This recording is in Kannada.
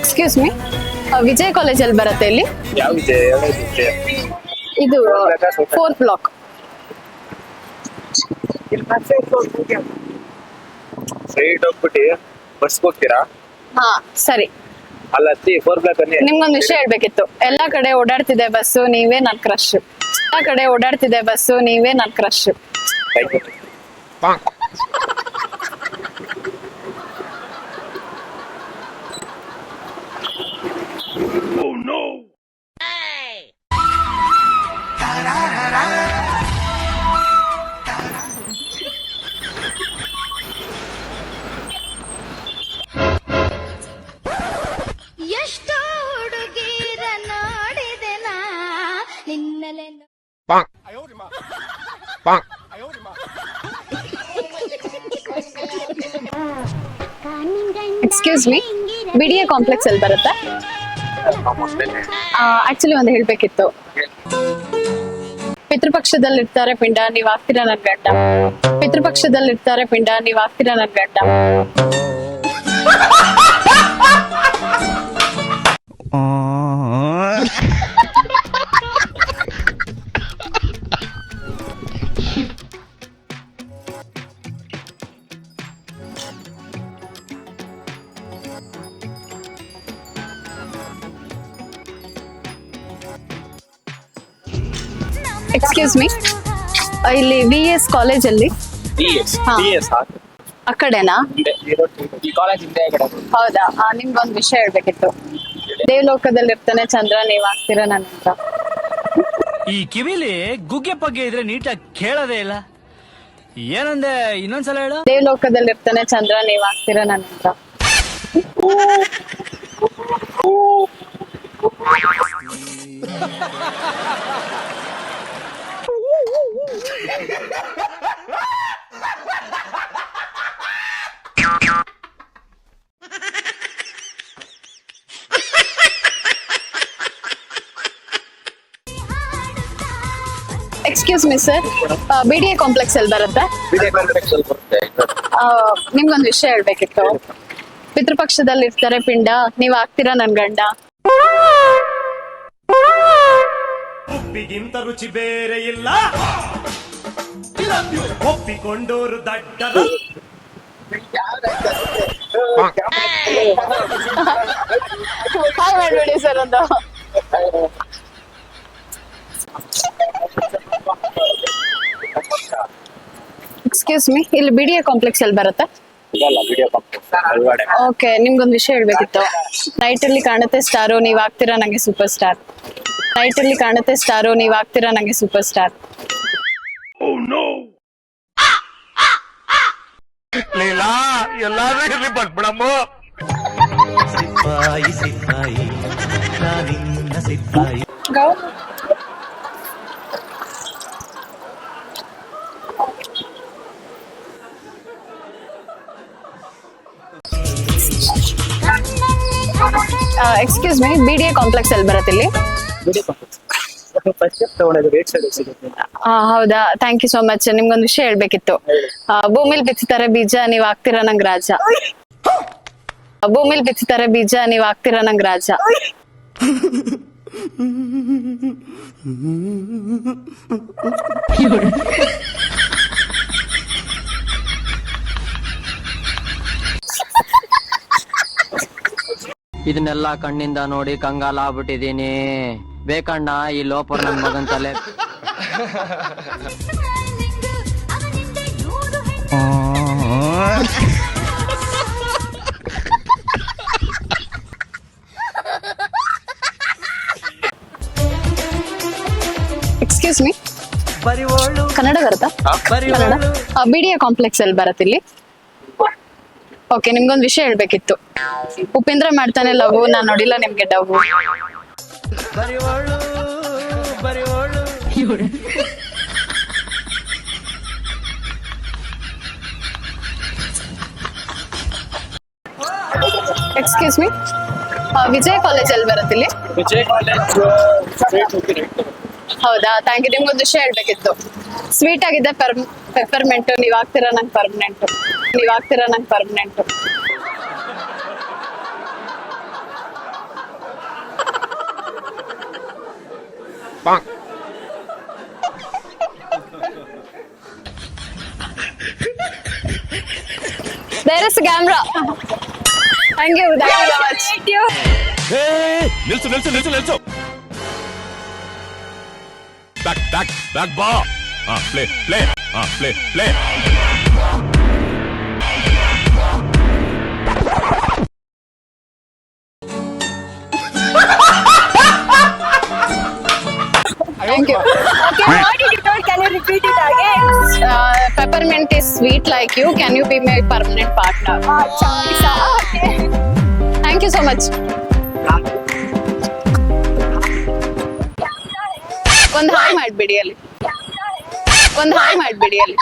ಎಕ್ಸ್ಕ್ಯೂಸ್ ಮೀ ವಿಜಯ್ ಕಾಲೇಜಲ್ಲಿ ಬರುತ್ತೆ ಇಲ್ಲಿ? ಯಾವ ವಿಜಯ? ಯಾವ ವಿಜಯ? ಇದು ಫೋರ್ತ್ ಬ್ಲಾಕ್ ಸ್ಟ್ರೈಟ್ ಹೋಗ್ಬಿಟ್ಟು ಬಸ್ ಹೋಗ್ತೀರಾ? ಹಾ ಸರಿ. ಅಲ್ಲ ಹತ್ತಿ ಫೋರ್ ಬ್ಲಾಕ್ ಅಲ್ಲಿ. ನಿಮ್ಗೊಂದು ವಿಷಯ ಹೇಳ್ಬೇಕಿತ್ತು. ಎಲ್ಲಾ ಕಡೆ ಓಡಾಡ್ತಿದೆ ಬಸ್ಸು ನೀವೇ ನನ್ ಕ್ರಶ್ ಎಲ್ಲಾ ಕಡೆ ಓಡಾಡ್ತಿದೆ ಬಸ್ಸು ನೀವೇ ನನ್ crush excuse me B D A complex ಅಲ್ಲಿ ಬರುತ್ತೆ? ಆಕ್ಚುಲಿ ಒಂದು ಹೇಳ್ಬೇಕಿತ್ತು. ಪಿತೃಪಕ್ಷದಲ್ಲಿರ್ತಾರೆ ಪಿಂಡ ನೀವ್ ಆಗ್ತೀರಾ ನನ್ ಗಂಡ? ಪಿತೃಪಕ್ಷದಲ್ಲಿರ್ತಾರೆ ಪಿಂಡ ನೀವ್ ಆಗ್ತೀರಾ ನನ್ ಗಂಡ? ಎಕ್ಸ್ಕ್ಯೂಸ್ ಮೀ ಇಲ್ಲಿ ವಿ ಎಸ್ ಕಾಲೇಜಲ್ಲಿ ಹಾ. ಎಸ್ ಆ? ಕಡೆನಾ? ಈ ಕಾಲೇಜ್ ಅಲ್ಲಿ ಕಡೆ. ಹೌದಾ? ಆ, ಒಂದ್ ವಿಷಯ ಹೇಳ್ಬೇಕಿತ್ತು. ದೇವಲೋಕದಲ್ಲಿರ್ತಾನೆ ಚಂದ್ರ ನೀವ್ ಆಗ್ತೀರಾ ನನ್ನ ಈ ಕಿವಿಲಿ ಗುಗ್ಗೆ ಪಗ್ಗೆ ಇದ್ರೆ ನೀಟಾಗಿ ಕೇಳೋದೇ ಇಲ್ಲ. ಏನಂದೆ ಇನ್ನೊಂದ್ಸಲ ಹೇಳು. ದೇವಲೋಕದಲ್ಲಿರ್ತಾನೆ ಚಂದ್ರ ನೀವ್ ಆಗ್ತೀರಾ ನನ್ನ excuse me sir B D A complex ಅಲ್ಲಿ ಬರುತ್ತೆ. ವಿಜಯ ಕಾಂಪ್ಲೆಕ್ಸ್ ಅಲ್ಲಿ ಬರುತ್ತೆ ಆ, ನಿಮ್ಗೊಂದು ವಿಷಯ ಹೇಳ್ಬೇಕಿತ್ತು. ಪಿತೃಪಕ್ಷದಲ್ಲಿ ಇರ್ತಾರೆ ಪಿಂಡ ನೀವ್ ಆಗ್ತೀರಾ ನನ್ ಗಂಡ? ಉಪ್ಪಿಗಿಂತ ರುಚಿ ಬೇರೆ ಇಲ್ಲ. ಒಪ್ಪಿಕೊಂಡೋರು ದಡ್ಡರು ಹಾಯ್ ಮಾಡ್ಬೇಡಿ ಸರ್ ಒಂದು. ಎಕ್ಸ್ಕ್ಯೂಸ್ ಮೀ ಇಲ್ಲಿ ಬಿ ಡಿ ಎ ಕಾಂಪ್ಲೆಕ್ಸ್ ಅಲ್ಲಿ ಬರುತ್ತೆ? ಓಕೆ ನಿಮ್ಗೊಂದು ವಿಷಯ ಹೇಳ್ಬೇಕಿತ್ತು. ನೈಟ್ ಅಲ್ಲಿ ಕಾಣುತ್ತೆ ಸ್ಟಾರು ನೀವ್ ಆಗ್ತೀರಾ ನಂಗೆ ಸೂಪರ್ ಸ್ಟಾರ್ ನೈಟ್ ಅಲ್ಲಿ ಕಾಣುತ್ತೆ ಸ್ಟಾರು ನೀವ್ ಆಗ್ತೀರಾ ನಂಗೆ ಸೂಪರ್ ಸ್ಟಾರ್ ಲೀಲಾ ಎಲ್ಲಾದ್ರೂ ಇರ್ಲಿ ಬಂದ್ಬಿಡಮ್ಮ ಸಿಪಾಯಿ ಸಿಪಾಯಿ ನಾನಿನ್ನ ಸಿಪಾಯಿ. Excuse me B D A complex ಅಲ್ಲಿ ಬರತ್ತೆ ಇಲ್ಲಿ. ವಿಡಿಯೋ ಕಾಂಪ್ಲೆಕ್ಸ್ ಫಸ್ಟ್ ತಗೊಂಡಿದ್ದು ರೇಟ್ ಸೈಡ್ ಸಿಗುತ್ತೆ. ಆ, ಹೌದಾ? ಥ್ಯಾಂಕ್ ಯು ಸೋ ಮಚ್ ನಿಮ್ಗೊಂದು ವಿಷಯ ಹೇಳ್ಬೇಕಿತ್ತು. ಆ, ಭೂಮಿಲ್ ಬಿತ್ತುತ್ತಾರೆ ಬೀಜ ನೀವ್ ಆಗ್ತೀರಾ ನಂಗ್ ರಾಜ? ಭೂಮಿಲಿ ಬಿತ್ತುತ್ತಾರೆ ಬೀಜ ನೀವ್ ಆಗ್ತೀರಾ ನಂಗ್ ರಾಜ? ಇದನ್ನೆಲ್ಲ ಕಣ್ಣಿಂದ ನೋಡಿ ಕಂಗಾಲ ಆಗ್ಬಿಟ್ಟಿದೀನಿ ಬೇಕಣ್ಣ ಈ ಲೋಪರ್ ನನ್ ಮಗನ್ ತಲೆ. ಎಕ್ಸ್ಕ್ಯೂಸ್ ಮೀ ಕನ್ನಡ ಬರುತ್ತಾ? ಕನ್ನಡ? ಬರಿವೋಳು ಬಿ ಡಿ ಕಾಂಪ್ಲೆಕ್ಸ್ ಅಲ್ಲಿ ಬರುತ್ತೆ ಇಲ್ಲಿ. ಓಕೆ ನಿಮ್ಗೊಂದು ವಿಷಯ ಹೇಳ್ಬೇಕಿತ್ತು. ಉಪೇಂದ್ರ ಮಾಡ್ತಾನೆ ಲವ್ ನಾನ್ ನೋಡಿಲ್ಲ ನಿಮ್ಗೆ ಡವ್ ಎಕ್ಸ್ಕ್ಯೂಸ್ ಮೀ ವಿಜಯ್ ಕಾಲೇಜ್ ಅಲ್ಲಿ ಬರುತ್ತೆ ಇಲ್ಲಿ? ವಿಜಯ ಕಾಲೇಜ್ ಸ್ಟ್ರೈಟ್ ಹೋಗಿ ರೈಟ್ ಹೌದಾ? ಥ್ಯಾಂಕ್ ಯು ನಿಮ್ಗೊಂದು ವಿಷಯ ಹೇಳ್ಬೇಕಿತ್ತು. ಸ್ವೀಟ್ పెప్పర్మెంట్ నివాక్తిరణం permanent నివాక్తిరణం permanent There is a camera. Thank you. Thank you so much. Thank you. Hey, నిల్చు నిల్చు నిల్చు నిల్చు. Back, back, back bar. Ah, play, play. ಹಾ play play Thank you. Okay, what did you told? Can you repeat it again? Uh, peppermint is sweet like you. Can you be my permanent partner? Ah, Chamisa. Okay. Thank you so much. ಒಂದು ಹಾಯ್ ಮಾಡ್ಬಿಡಿ ಅಲ್ಲಿ ಒಂದು ಹಾಯ್ ಮಾಡ್ಬಿಡಿ ಅಲ್ಲಿ.